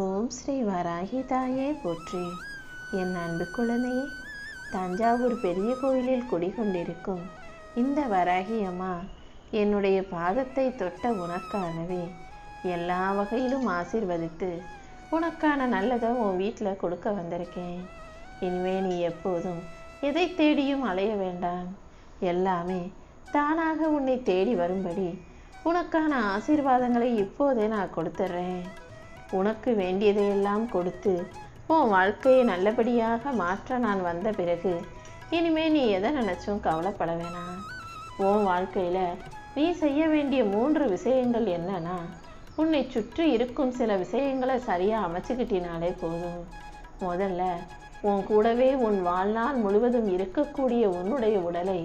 ஓம் ஸ்ரீ வராகி தாயே போற்றி. என் அன்பு குழந்தையே தஞ்சாவூர் பெரிய கோயிலில் குடிகொண்டிருக்கும் இந்த வராகி அம்மா என்னுடைய பாதத்தை தொட்ட உனக்கானவே எல்லா வகையிலும் ஆசிர்வதித்து உனக்கான நல்லதை உன் வீட்டில் கொடுக்க வந்திருக்கேன். இனிமே நீ எப்போதும் எதை தேடியும் அலைய வேண்டாம். எல்லாமே தானாக உன்னை தேடி வரும்படி உனக்கான ஆசீர்வாதங்களை இப்போதே நான் கொடுத்துட்றேன் உனக்கு வேண்டியதையெல்லாம் கொடுத்து உன் வாழ்க்கையை நல்லபடியாக மாற்ற நான் வந்த பிறகு இனிமே நீ எதை நினச்சும் கவலைப்பட வேணாம். உன் வாழ்க்கையில் நீ செய்ய வேண்டிய மூன்று விஷயங்கள் என்னன்னா உன்னை சுற்றி இருக்கும் சில விஷயங்களை சரியாக அமைச்சுக்கிட்டினாலே போதும். முதல்ல உன் கூடவே உன் வாழ்நாள் முழுவதும் இருக்கக்கூடிய உன்னுடைய உடலை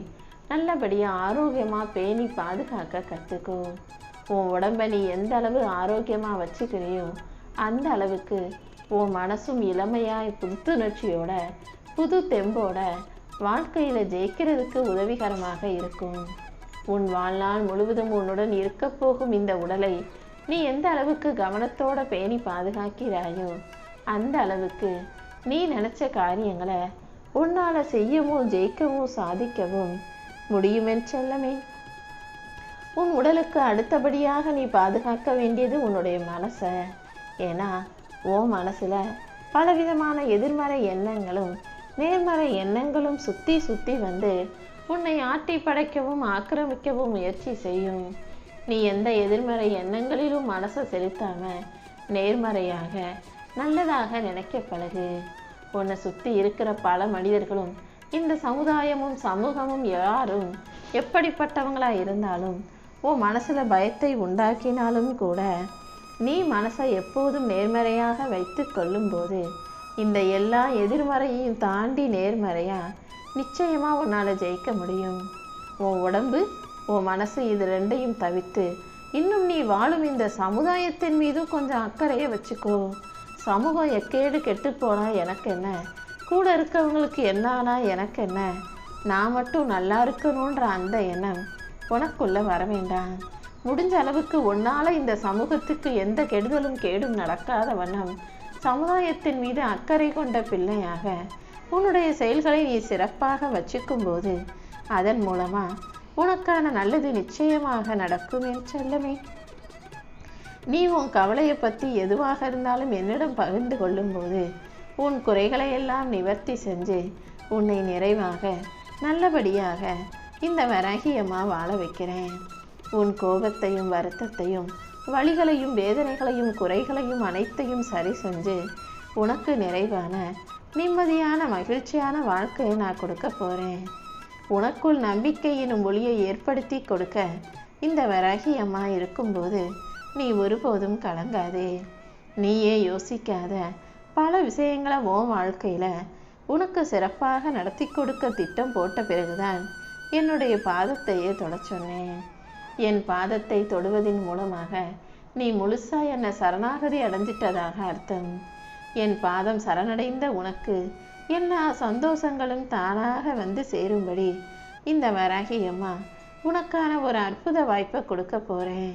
நல்லபடியாக ஆரோக்கியமாக பேணி பாதுகாக்க கற்றுக்கோ உன் உடம்பை நீ எந்த அளவு ஆரோக்கியமாக வச்சுக்கிறியோ அந்த அளவுக்கு உன் மனசும் இளமையாய் புத்துணர்ச்சியோட புது தெம்போட வாழ்க்கையில் ஜெயிக்கிறதுக்கு உதவிகரமாக இருக்கும். உன் வாழ்நாள் முழுவதும் உன்னுடன் இருக்க போகும் இந்த உடலை நீ எந்த அளவுக்கு கவனத்தோட பேணி பாதுகாக்கிறாயோ அந்த அளவுக்கு நீ நினச்ச காரியங்களை உன்னால் செய்யவும் ஜெயிக்கவும் சாதிக்கவும் முடியுமென் செல்லமே. உன் உடலுக்கு அடுத்தபடியாக நீ பாதுகாக்க வேண்டியது உன்னுடைய மனசை. ஏன்னா ஓ மனசில் பலவிதமான எதிர்மறை எண்ணங்களும் நேர்மறை எண்ணங்களும் சுற்றி சுற்றி வந்து உன்னை ஆட்டி படைக்கவும் ஆக்கிரமிக்கவும் முயற்சி செய்யும். நீ எந்த எதிர்மறை எண்ணங்களிலும் மனசை செலுத்தாம நேர்மறையாக நல்லதாக நினைக்க பழகு. உன்னை சுற்றி இருக்கிற பல மனிதர்களும் இந்த சமுதாயமும் சமூகமும் யாரும் எப்படிப்பட்டவங்களா இருந்தாலும் உன் மனசில் பயத்தை உண்டாக்கினாலும் கூட நீ மனசை எப்போதும் நேர்மறையாக வைத்து கொள்ளும்போது இந்த எல்லா எதிர்மறையையும் தாண்டி நேர்மறையா நிச்சயமா உன்னால் ஜெயிக்க முடியும். உன் உடம்பு உன் மனசு இது ரெண்டையும் தவிர்த்து இன்னும் நீ வாழும் இந்த சமுதாயத்தின் மீதும் கொஞ்சம் அக்கறையை வச்சுக்கோ. சமூகம் எக்கேடு கெட்டு போனால் எனக்கு என்ன? கூட இருக்கவங்களுக்கு என்னானா எனக்கு என்ன? நான் மட்டும் நல்லா இருக்கணுன்ற அந்த எண்ணம் உனக்குள்ளே வர வேண்டாம். முடிஞ்ச அளவுக்கு உன்னால இந்த சமூகத்துக்கு எந்த கெடுதலும் கேடும் நடக்காத வண்ணம் சமுதாயத்தின் மீது அக்கறை கொண்ட பிள்ளையாக உன்னுடைய செயல்களை நீ சிறப்பாக வச்சுக்கும் போது அதன் மூலமா உனக்கான நல்லது நிச்சயமாக நடக்கும் என் செல்லமே. நீ உன் கவலையை பற்றி எதுவாக இருந்தாலும் என்னிடம் பகிர்ந்து கொள்ளும்போது உன் குறைகளை எல்லாம் நிவர்த்தி செஞ்சு உன்னை நிறைவாக நல்லபடியாக இந்த வரகியமாக வாழ வைக்கிறேன். உன் கோபத்தையும் வருத்தத்தையும் வழிகளையும் வேதனைகளையும் குறைகளையும் அனைத்தையும் சரி செஞ்சு உனக்கு நிறைவான நிம்மதியான மகிழ்ச்சியான வாழ்க்கையை நான் கொடுக்க போகிறேன் உனக்குள் நம்பிக்கை எனும் ஒளியை ஏற்படுத்தி கொடுக்க இந்த வராகி அம்மா இருக்கும்போது நீ ஒருபோதும் கலங்காதே. நீயே யோசிக்காத பல விஷயங்களை உன் வாழ்க்கையில் உனக்கு சிறப்பாக நடத்தி கொடுக்க திட்டம் போட்ட பிறகுதான் என்னுடைய பாதத்தையே தொட சொன்னேன். என் பாதத்தை தொடுவதின் மூலமாக நீ முழுசா என்னை சரணாகதி அடைஞ்சிட்டதாக அர்த்தம். என் பாதம் சரணடைந்த உனக்கு எல்லா சந்தோஷங்களும் தானாக வந்து சேரும்படி. இந்த வராகி அம்மா உனக்கான ஒரு அற்புத வாய்ப்பை கொடுக்க போகிறேன்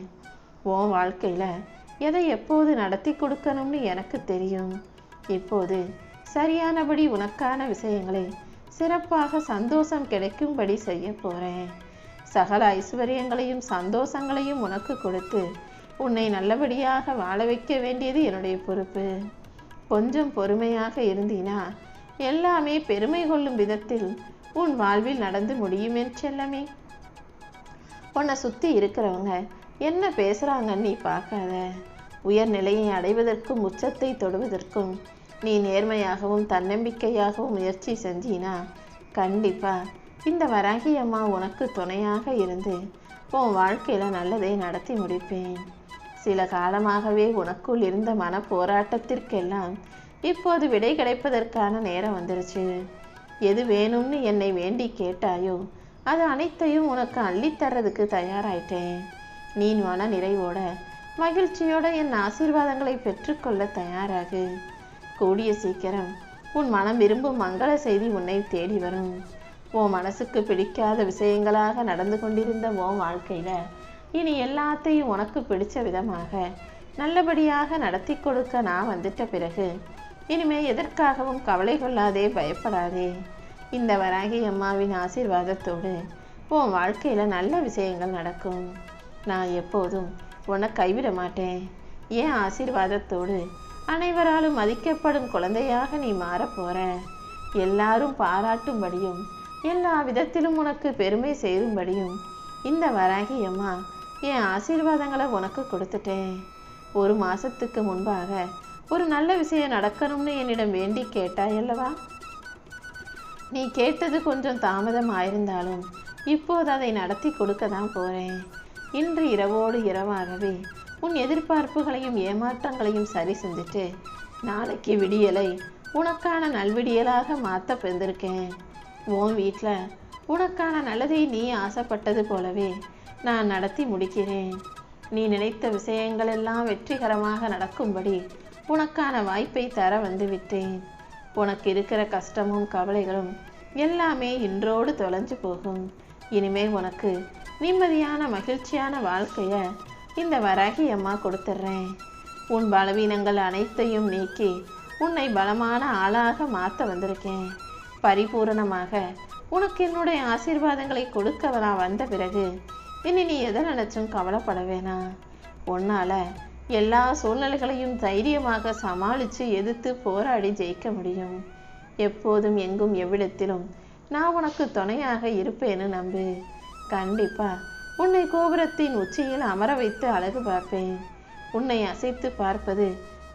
உன் வாழ்க்கையில் எதை எப்போது நடத்தி கொடுக்கணும்னு எனக்கு தெரியும். இப்போது சரியானபடி உனக்கான விஷயங்களை சிறப்பாக சந்தோஷம் கிடைக்கும்படி செய்ய போகிறேன் சகல ஐஸ்வர்யங்களையும் சந்தோஷங்களையும் உனக்கு கொடுத்து உன்னை நல்லபடியாக வாழ வைக்க வேண்டியது என்னுடைய பொறுப்பு. கொஞ்சம் பொறுமையாக இருந்தீனா எல்லாமே பெருமை கொள்ளும் விதத்தில் உன் வாழ்வில் நடந்து முடியும் செல்லமே. உன்னை சுற்றி இருக்கிறவங்க என்ன பேசுகிறாங்கன்னு நீ பார்க்காத. உயர்நிலையை அடைவதற்கும் உச்சத்தை தொடுவதற்கும் நீ நேர்மையாகவும் தன்னம்பிக்கையாகவும் முயற்சி செஞ்சினா கண்டிப்பாக இந்த வராகி அம்மா உனக்கு துணையாக இருந்து உன் வாழ்க்கையில் நல்லதை நடத்தி முடிப்பேன். சில காலமாகவே உனக்குள் இருந்த மன போராட்டத்திற்கெல்லாம் இப்போது விடை கிடைப்பதற்கான நேரம் வந்துருச்சு. எது வேணும்னு என்னை வேண்டி கேட்டாயோ அது அனைத்தையும் உனக்கு அள்ளித்தர்றதுக்கு தயாராயிட்டேன். நீ மன நிறைவோட மகிழ்ச்சியோட என் ஆசீர்வாதங்களை பெற்றுக்கொள்ள தயாராகு. கூடிய சீக்கிரம் உன் மனம் விரும்பும் மங்கள செய்தி உன்னை தேடி வரும். உன் மனசுக்கு பிடிக்காத விஷயங்களாக நடந்து கொண்டிருந்த உன் வாழ்க்கையில இனி எல்லாத்தையும் உனக்கு பிடிச்ச விதமாக நல்லபடியாக நடத்தி கொடுக்க நான் வந்துட்ட பிறகு இனிமே எதற்காகவும் கவலை கொள்ளாதே பயப்படாதே. இந்த வராகி அம்மாவின் ஆசீர்வாதத்தோடு உன் வாழ்க்கையில் நல்ல விஷயங்கள் நடக்கும். நான் எப்போதும் உன்னை கைவிட மாட்டேன். ஏன் ஆசீர்வாதத்தோடு அனைவராலும் மதிக்கப்படும் குழந்தையாக நீ மாறப் போற. எல்லாரும் பாராட்டும்படியும் எல்லா விதத்திலும் உனக்கு பெருமை சேரும்படியும் இந்த வராகி அம்மா என் ஆசீர்வாதங்களை உனக்கு கொடுத்துட்டேன். ஒரு மாசத்துக்கு முன்பாக ஒரு நல்ல விஷயம் நடக்கணும்னு என்னிடம் வேண்டி கேட்டாய் அல்லவா? நீ கேட்டது கொஞ்சம் தாமதம் ஆயிருந்தாலும் இப்போது அதை நடத்தி கொடுக்க தான் போகிறேன் இன்று இரவோடு இரவாகவே உன் எதிர்பார்ப்புகளையும் ஏமாற்றங்களையும் சரி செஞ்சுட்டு நாளைக்கு விடியலை உனக்கான நல்விடியலாக மாற்ற பிறந்திருக்கேன். உன் வீட்டில் உனக்கான நல்லதை நீ ஆசைப்பட்டது போலவே நான் நடத்தி முடிக்கிறேன். நீ நினைத்த விஷயங்கள் எல்லாம் வெற்றிகரமாக நடக்கும்படி உனக்கான வாய்ப்பை தர வந்து விட்டேன். உனக்கு இருக்கிற கஷ்டமும் கவலைகளும் எல்லாமே இன்றோடு தொலைஞ்சு போகும். இனிமே உனக்கு நிம்மதியான மகிழ்ச்சியான வாழ்க்கையை இந்த வராகி அம்மா கொடுத்துட்றேன். உன் பலவீனங்கள் அனைத்தையும் நீக்கி உன்னை பலமான ஆளாக மாற்ற வந்திருக்கேன். பரிபூரணமாக உனக்கு என்னுடைய ஆசீர்வாதங்களை கொடுக்க நான் வந்த பிறகு இனி நீ எதை நினைச்சும் கவலைப்பட வேணாம் உன்னால எல்லா சூழ்நிலைகளையும் தைரியமாக சமாளித்து எதிர்த்து போராடி ஜெயிக்க முடியும். எப்போதும் எங்கும் எவ்விடத்திலும் நான் உனக்கு துணையாக இருப்பேன்னு நம்பு. கண்டிப்பா உன்னை கோபுரத்தின் உச்சியில் அமர வைத்து அழகு பார்ப்பேன். உன்னை அசைத்து பார்ப்பது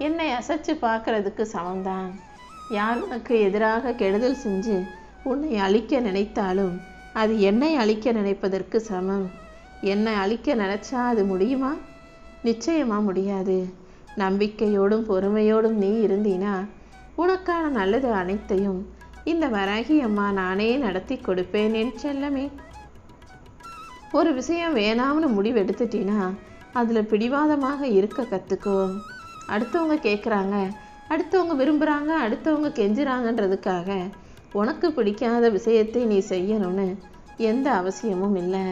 என்னை அசைச்சு பார்க்கறதுக்கு சமம்தான். யார் உனக்கு எதிராக கெடுதல் செஞ்சு உன்னை அழிக்க நினைத்தாலும் அது என்னை அழிக்க நினைப்பதற்கு சமம். என்னை அழிக்க நினைச்சா அது முடியுமா? நிச்சயமா முடியாது. நம்பிக்கையோடும் பொறுமையோடும் நீ இருந்தீனா உனக்கான நல்லது அனைத்தையும் இந்த வராகி அம்மா நானே நடத்தி கொடுப்பேன் என் செல்லமே. ஒரு விஷயம் வேணாம்னு முடிவெடுத்துட்டீன்னா அதில் பிடிவாதமாக இருக்க கற்றுக்கோ அடுத்தவங்க கேட்குறாங்க அடுத்தவங்க விரும்புகிறாங்க அடுத்தவங்க கெஞ்சுறாங்கன்றதுக்காக உனக்கு பிடிக்காத விஷயத்தை நீ செய்யணும்னு எந்த அவசியமும் இல்லை.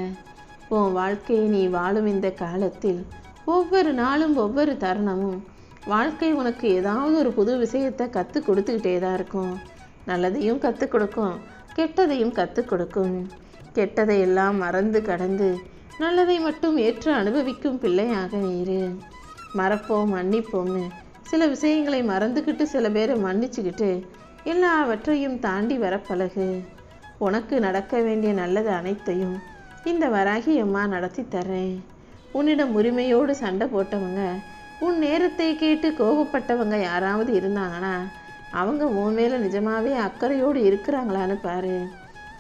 உன் வாழ்க்கையை நீ வாழும் இந்த காலத்தில் ஒவ்வொரு நாளும் ஒவ்வொரு தருணமும் வாழ்க்கை உனக்கு ஏதாவது ஒரு புது விஷயத்தை கற்றுக் கொடுத்துக்கிட்டே தான் இருக்கும். நல்லதையும் கற்றுக் கொடுக்கும் கெட்டதையும் கற்றுக் கொடுக்கும். கெட்டதை எல்லாம் மறந்து கடந்து நல்லதை மட்டும் ஏற்று அனுபவிக்கும் பிள்ளையாக இரு. மறப்போம் மன்னிப்போம்னு சில விஷயங்களை மறந்துக்கிட்டு சில பேரை மன்னிச்சுக்கிட்டு எல்லாவற்றையும் தாண்டி வர பழகு. உனக்கு நடக்க வேண்டிய நல்லது அனைத்தையும் இந்த வராகி அம்மா நடத்தி தர்றேன். உன்னிடம் உரிமையோடு சண்டை போட்டவங்க உன் நேரத்தை கேட்டு கோபப்பட்டவங்க யாராவது இருந்தாங்கன்னா அவங்க உன் மேலே நிஜமாவே அக்கறையோடு இருக்கிறாங்களான்னு பாரு.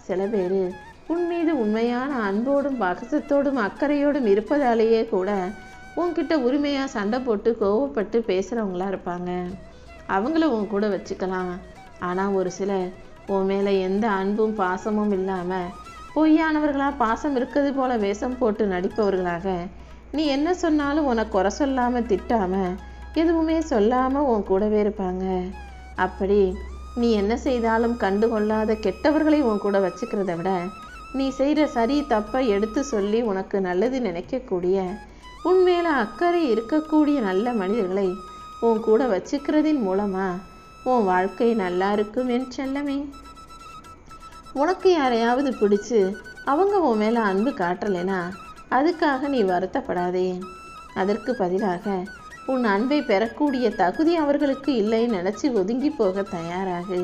சில பேர் உன் மீது உண்மையான அன்போடும் பாசத்தோடும் அக்கறையோடும் இருப்பதாலேயே கூட உன்கிட்ட உரிமையாக சண்டை போட்டு கோவப்பட்டு பேசுகிறவங்களா இருப்பாங்க. அவங்கள உன் கூட வச்சுக்கலாம். ஆனால் ஒரு சிலர் உன் மேலே எந்த அன்பும் பாசமும் இல்லாமல் பொய்யானவர்களாக பாசம் இருக்கிறது போல வேஷம் போட்டு நடிப்பவர்களாக நீ என்ன சொன்னாலும் உனக்கு குறை சொல்லாமல் திட்டாமல் எதுவுமே சொல்லாமல் உன் கூடவே இருப்பாங்க. அப்படி நீ என்ன செய்தாலும் கண்டுகொள்ளாத கெட்டவர்களை உன் கூட வச்சுக்கிறத விட நீ செய்கிற சரி தப்பை எடுத்து சொல்லி உனக்கு நல்லது நினைக்கக்கூடிய உன் மேலே அக்கறை இருக்கக்கூடிய நல்ல மனிதர்களை உன் கூட வச்சுக்கிறதின் மூலமா உன் வாழ்க்கை நல்லா இருக்கும் என் செல்லமே. உனக்கு யாரையாவது பிடிச்சு அவங்க உன் மேலே அன்பு காட்டலைனா அதுக்காக நீ வருத்தப்படாதே. அதற்கு பதிலாக உன் அன்பை பெறக்கூடிய தகுதி அவர்களுக்கு இல்லைன்னு நினச்சி ஒதுங்கி போக தயாராகு.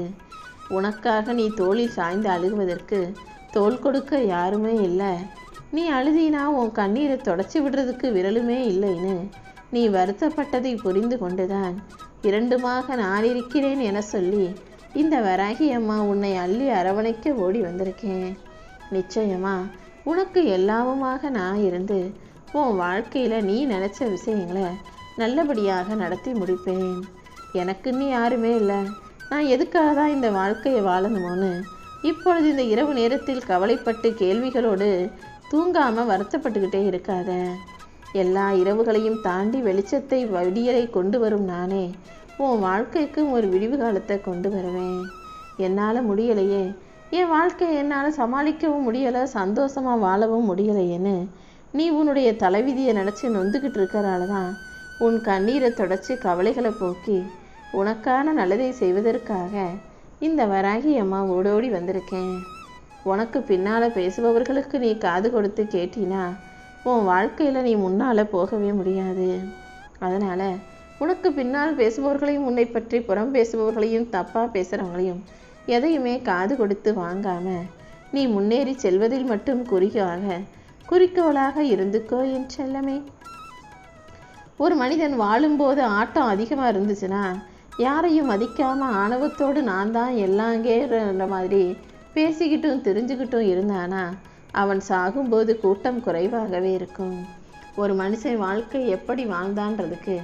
உனக்காக நீ தோளில் சாய்ந்து அழுகுவதற்கு தோல் கொடுக்க யாருமே இல்லை. நீ அழுதினா உன் கண்ணீரை தொடச்சி விடுறதுக்கு விரலுமே இல்லைன்னு நீ வருத்தப்பட்டதை புரிந்து கொண்டுதான் இரண்டுமாக நான் இருக்கிறேன் என சொல்லி இந்த வராகி அம்மா உன்னை அள்ளி அரவணைக்க ஓடி வந்திருக்கேன். நிச்சயமா உனக்கு எல்லாமுமாக நான் இருந்து உன் வாழ்க்கையில் நீ நினச்ச விஷயங்களை நல்லபடியாக நடத்தி முடிப்பேன். எனக்குன்னு யாருமே இல்லை. நான் எதுக்காக தான் இந்த வாழ்க்கையை வாழணுமோன்னு இப்பொழுது இந்த இரவு நேரத்தில் கவலைப்பட்டு கேள்விகளோடு தூங்காமல் வருத்தப்பட்டுக்கிட்டே இருக்காத. எல்லா இரவுகளையும் தாண்டி வெளிச்சத்தை விடியலை கொண்டு வரும் நானே. உன் வாழ்க்கைக்கும் ஒரு விடிவு காலத்தை கொண்டு வருவேன். என்னால் முடியலையே. என் வாழ்க்கையை என்னால் சமாளிக்கவும் முடியலை சந்தோஷமாக வாழவும் முடியலையேன்னு நீ உன்னுடைய தலைவிதியை நினச்சி நொந்துக்கிட்டு இருக்கிறால தான். உன் கண்ணீரை தொடச்சி கவலைகளை போக்கி உனக்கான நல்லதை செய்வதற்காக இந்த வராகி அம்மா ஓடோடி வந்திருக்கேன். உனக்கு பின்னால் பேசுபவர்களுக்கு நீ காது கொடுத்து கேட்டினா உன் வாழ்க்கையில் நீ முன்னால் போகவே முடியாது. அதனால் உனக்கு பின்னால் பேசுபவர்களையும் உன்னை பற்றி புறம் பேசுபவர்களையும் தப்பாக பேசுகிறவங்களையும் எதையுமே காது கொடுத்து வாங்காமல் நீ முன்னேறி செல்வதில் மட்டும் குறிக்காக குறிக்கோளாக இருந்துக்கோ என் செல்லமே. ஒரு மனிதன் வாழும்போது ஆட்டம் அதிகமாக இருந்துச்சுன்னா யாரையும் மதிக்காமல் ஆணவத்தோடு நான் தான் எல்லாங்கேன்ற மாதிரி பேசிக்கிட்டும் தெரிஞ்சுக்கிட்டும் இருந்தானா அவன் சாகும்போது கூட்டம் குறைவாகவே இருக்கும். ஒரு மனுஷன் வாழ்க்கை எப்படி வாழ்ந்தான்றதுக்கு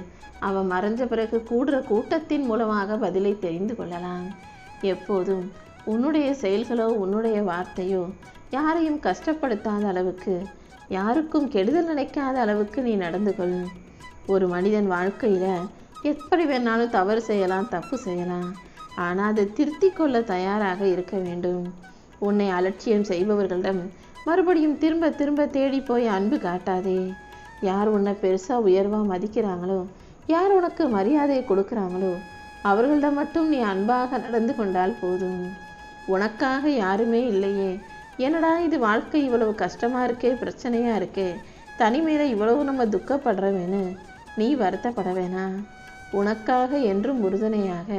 அவன் மறைஞ்ச பிறகு கூடுற கூட்டத்தின் மூலமாக பதிலை தெரிந்து கொள்ளலாம். எப்போதும் உன்னுடைய செயல்களோ உன்னுடைய வார்த்தையோ யாரையும் கஷ்டப்படுத்தாத அளவுக்கு யாருக்கும் கெடுதல் நினைக்காத அளவுக்கு நீ நடந்து கொள். ஒரு மனிதன் வாழ்க்கையில் எப்படி வேணாலும் தவறு செய்யலாம் தப்பு செய்யலாம். ஆனால் அதை திருத்திக் கொள்ள தயாராக இருக்க வேண்டும். உன்னை அலட்சியம் செய்பவர்களிடம் மறுபடியும் திரும்ப திரும்ப தேடி போய் அன்பு காட்டாதே. யார் உன்னை பெருசாக உயர்வாக மதிக்கிறாங்களோ யார் உனக்கு மரியாதையை கொடுக்குறாங்களோ அவர்களிடம் மட்டும் நீ அன்பாக நடந்து கொண்டால் போதும். உனக்காக யாருமே இல்லையே. என்னடா இது வாழ்க்கை இவ்வளவு கஷ்டமாக இருக்கே பிரச்சனையாக இருக்கே? தனிமையில் இவ்வளவு நம்ம துக்கப்படுறவேன்னு நீ வருத்தப்பட வேணாம். உனக்காக என்றும் உறுதுணையாக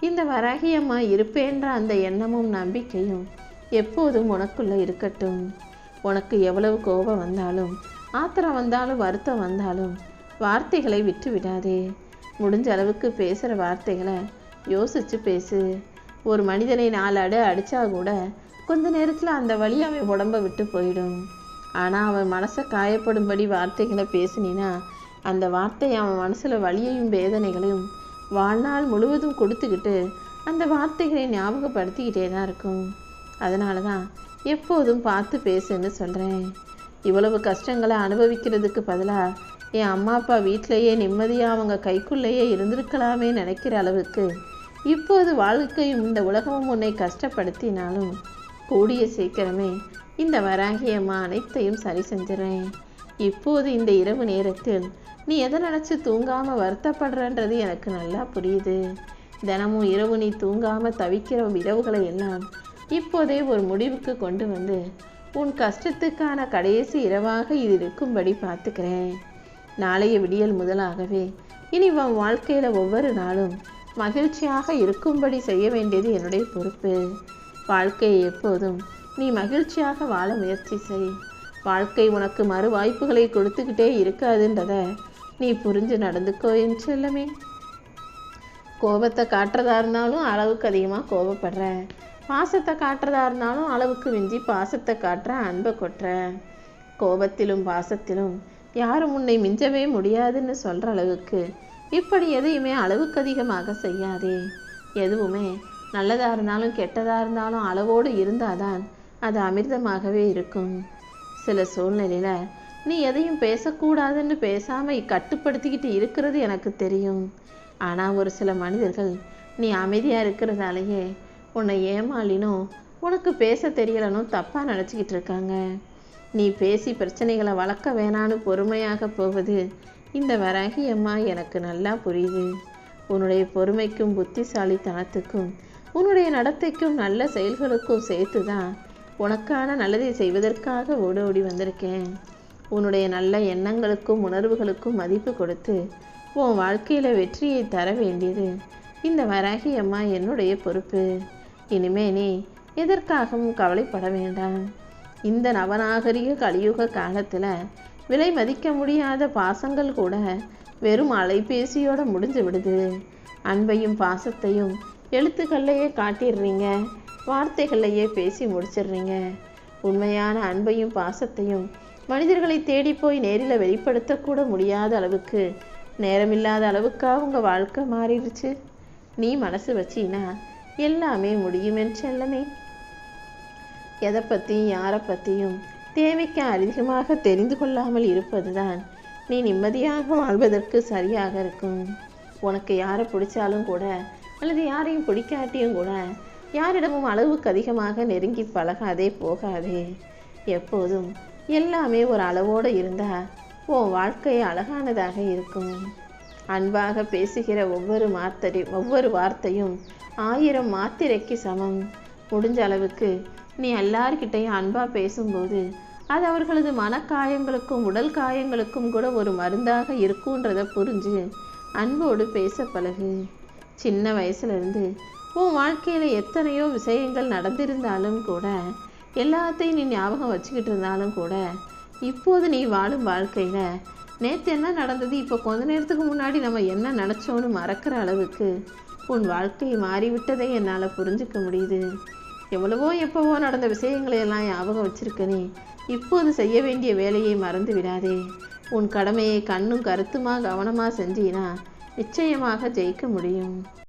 இந்த வராகியம்மா இருப்பேன்ற அந்த எண்ணமும் நம்பிக்கையும் எப்போதும் உனக்குள்ளே இருக்கட்டும். உனக்கு எவ்வளவு கோபம் வந்தாலும் ஆத்திரம் வந்தாலும் வருத்தம் வந்தாலும் வார்த்தைகளை விட்டு விடாதே. முடிஞ்ச அளவுக்கு பேசுகிற வார்த்தைகளை யோசித்து பேசு. ஒரு மனிதனை நாலு அடு அடித்தா கூட கொஞ்ச நேரத்தில் அந்த வழி அவன் உடம்ப விட்டு போயிடும். ஆனால் அவன் மனசை காயப்படும்படி வார்த்தைகளை பேசினா அந்த வார்த்தை அவன் மனசில் வலியையும் வேதனைகளையும் வாழ்நாள் முழுவதும் கொடுத்துக்கிட்டு அந்த வார்த்தைகளை ஞாபகப்படுத்திக்கிட்டே தான் இருக்கும். அதனால தான் எப்போதும் பார்த்து பேசுன்னு சொல்கிறேன் இவ்வளவு கஷ்டங்களை அனுபவிக்கிறதுக்கு பதிலாக என் அம்மா அப்பா வீட்டிலையே நிம்மதியாக அவங்க கைக்குள்ளேயே இருந்திருக்கலாமே நினைக்கிற அளவுக்கு இப்போது வாழ்க்கையும் இந்த உலகமும் உன்னை கஷ்டப்படுத்தினாலும் கூடிய சீக்கிரமே இந்த வராகியம்மா அனைத்தையும் சரி செஞ்சிடறேன். இப்போது இந்த இரவு நேரத்தில் நீ எதை நினச்சி தூங்காமல் வருத்தப்படுறன்றது எனக்கு நல்லா புரியுது. தினமும் இரவு நீ தூங்காமல் தவிக்கிற இரவுகளை எல்லாம் இப்போதே ஒரு முடிவுக்கு கொண்டு வந்து உன் கஷ்டத்துக்கான கடைசி இரவாக இது இருக்கும்படி பார்த்துக்கிறேன். நாளைய விடியல் முதலாகவே இனி உன் வாழ்க்கையில் ஒவ்வொரு நாளும் மகிழ்ச்சியாக இருக்கும்படி செய்ய வேண்டியது என்னுடைய பொறுப்பு. வாழ்க்கையை எப்போதும் நீ மகிழ்ச்சியாக வாழ முயற்சி செய். வாழ்க்கை உனக்கு மறு வாய்ப்புகளை கொடுத்துக்கிட்டே இருக்காதுன்றத நீ புரிஞ்சு நடந்துக்கோ என் செல்லமே. கோபத்தை காட்டுறதா இருந்தாலும் அளவுக்கு அதிகமாக கோபப்படுற. பாசத்தை காட்டுறதா இருந்தாலும் அளவுக்கு மிஞ்சி பாசத்தை காட்டுற அன்பை கொட்டுற. கோபத்திலும் பாசத்திலும் யாரும் உன்னை மிஞ்சவே முடியாதுன்னு சொல்கிற அளவுக்கு இப்படி எதையுமே அளவுக்கு அதிகமாக செய்யாதே. எதுவுமே நல்லதாக இருந்தாலும் கெட்டதாக இருந்தாலும் அளவோடு இருந்தாதான் அது அமிர்தமாகவே இருக்கும். சில சூழ்நிலையில் நீ எதையும் பேசக்கூடாதுன்னு பேசாமல் கட்டுப்படுத்திக்கிட்டு இருக்கிறது எனக்கு தெரியும். ஆனால் ஒரு சில மனிதர்கள் நீ அமைதியாக இருக்கிறதாலேயே உன்னை ஏமாளினோ உனக்கு பேச தெரியலனும் தப்பாக நினச்சிக்கிட்டு இருக்காங்க. நீ பேசி பிரச்சனைகளை வளர்க்க வேணான்னு பொறுமையாக போவது இந்த வராகி அம்மா எனக்கு நல்லா புரியுது. உன்னுடைய பொறுமைக்கும் புத்திசாலித்தனத்துக்கும் உன்னுடைய நடத்தைக்கும் நல்ல செயல்களுக்கும் சேர்த்து தான் உனக்கான நல்லதை செய்வதற்காக ஓடோடி ஓடி வந்திருக்கேன். உன்னுடைய நல்ல எண்ணங்களுக்கும் உணர்வுகளுக்கும் மதிப்பு கொடுத்து உன் வாழ்க்கையில் வெற்றியை தர வேண்டியது. இந்த வராகி அம்மா என்னுடைய பொறுப்பு. இனிமே நீ எதற்காகவும் கவலைப்பட வேண்டாம். இந்த நவநாகரிக கலியுக காலத்தில் விலை மதிக்க முடியாத பாசங்கள் கூட வெறும் அலைபேசியோட முடிஞ்சு விடுது. அன்பையும் பாசத்தையும் எழுத்துக்கள்லையே காட்டிடுறீங்க. வார்த்தைகள்லையே பேசி முடிச்சிடுறீங்க. உண்மையான அன்பையும் பாசத்தையும் மனிதர்களை தேடி போய் நேரில் வெளிப்படுத்தக்கூட முடியாத அளவுக்கு. நேரமில்லாத அளவுக்காக உங்கள் வாழ்க்கை மாறிடுச்சு. நீ மனசு வச்சினா எல்லாமே முடியும் என் செல்லமே. எதை பற்றியும் யாரை பற்றியும் தேவைக்கு அதிகமாக தெரிந்து கொள்ளாமல் இருப்பதுதான் நீ நிம்மதியாக வாழ்வதற்கு சரியாக இருக்கும். உனக்கு யாரை பிடிச்சாலும் கூட அல்லது யாரையும் பிடிக்காட்டியும் கூட யாரிடமும் அளவுக்கு அதிகமாக நெருங்கி பழகாதே போகாதே. எப்போதும் எல்லாமே ஒரு அளவோடு இருந்தால் உன் வாழ்க்கை அழகானதாக இருக்கும். அன்பாக பேசுகிற ஒவ்வொரு மாத்தரி ஒவ்வொரு வார்த்தையும் ஆயிரம் மாத்திரைக்கு சமம். முடிஞ்ச அளவுக்கு நீ எல்லார்கிட்டையும் அன்பாக பேசும்போது அது அவர்களது மனக்காயங்களுக்கும் உடல் காயங்களுக்கும் கூட ஒரு மருந்தாக இருக்குன்றத புரிஞ்சு அன்போடு பேச பழகு. சின்ன வயசுலேருந்து உன் வாழ்க்கையில் எத்தனையோ விஷயங்கள் நடந்திருந்தாலும் கூட எல்லாத்தையும் நீ ஞாபகம் வச்சுக்கிட்டு இருந்தாலும் கூட இப்போது நீ வாழும் வாழ்க்கையில் நேற்று என்ன நடந்தது? இப்போ கொஞ்ச நேரத்துக்கு முன்னாடி நம்ம என்ன நினச்சோன்னு மறக்கிற அளவுக்கு உன் வாழ்க்கை மாறிவிட்டதை என்னால் புரிஞ்சுக்க முடியுது. எவ்வளவோ எப்போவோ நடந்த விஷயங்களை எல்லாம் ஞாபகம் வச்சிருக்க இப்போது செய்ய வேண்டிய வேலையை மறந்து விடாதே. உன் கடமையை கண்ணும் கருத்துமாக கவனமாக செஞ்சீனா நிச்சயமாக ஜெயிக்க முடியும்.